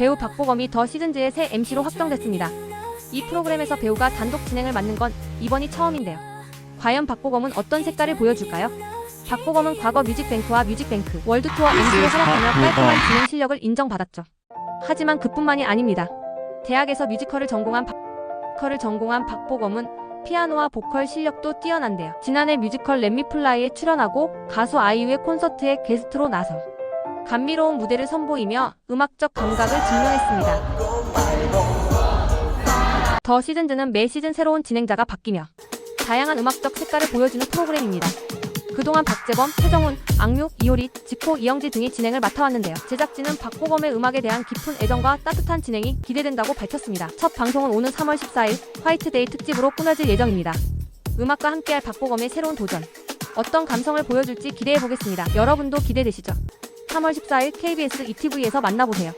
배우 박보검이 더 시즌즈의 새 MC로 확정됐습니다. 이 프로그램에서 배우가 단독 진행을 맡는 건 이번이 처음인데요. 과연 박보검은 어떤 색깔을 보여줄까요? 박보검은 과거 뮤직뱅크와 뮤직뱅크 월드투어 MC로 활약하며 깔끔한 진행 실력을 인정받았죠. 하지만 그뿐만이 아닙니다. 대학에서 뮤지컬을 전공한 박... 뮤지컬을 전공한 박보검은 피아노와 보컬 실력도 뛰어난데요. 지난해 뮤지컬 렛미플라이에 출연하고 가수 아이유의 콘서트에 게스트로 나서 감미로운 무대를 선보이며 음악적 감각을 증명했습니다. 더 시즌즈는 매 시즌 새로운 진행자가 바뀌며 다양한 음악적 색깔을 보여주는 프로그램입니다. 그동안 박재범, 최정훈, 악뮤, 이효리, 지코, 이영지 등이 진행을 맡아왔는데요. 제작진은 박보검의 음악에 대한 깊은 애정과 따뜻한 진행이 기대된다고 밝혔습니다. 첫 방송은 오는 3월 14일 화이트데이 특집으로 꾸며질 예정입니다. 음악과 함께할 박보검의 새로운 도전. 어떤 감성을 보여줄지 기대해보겠습니다. 여러분도 기대되시죠? 3월 14일 KBS ETV에서 만나보세요.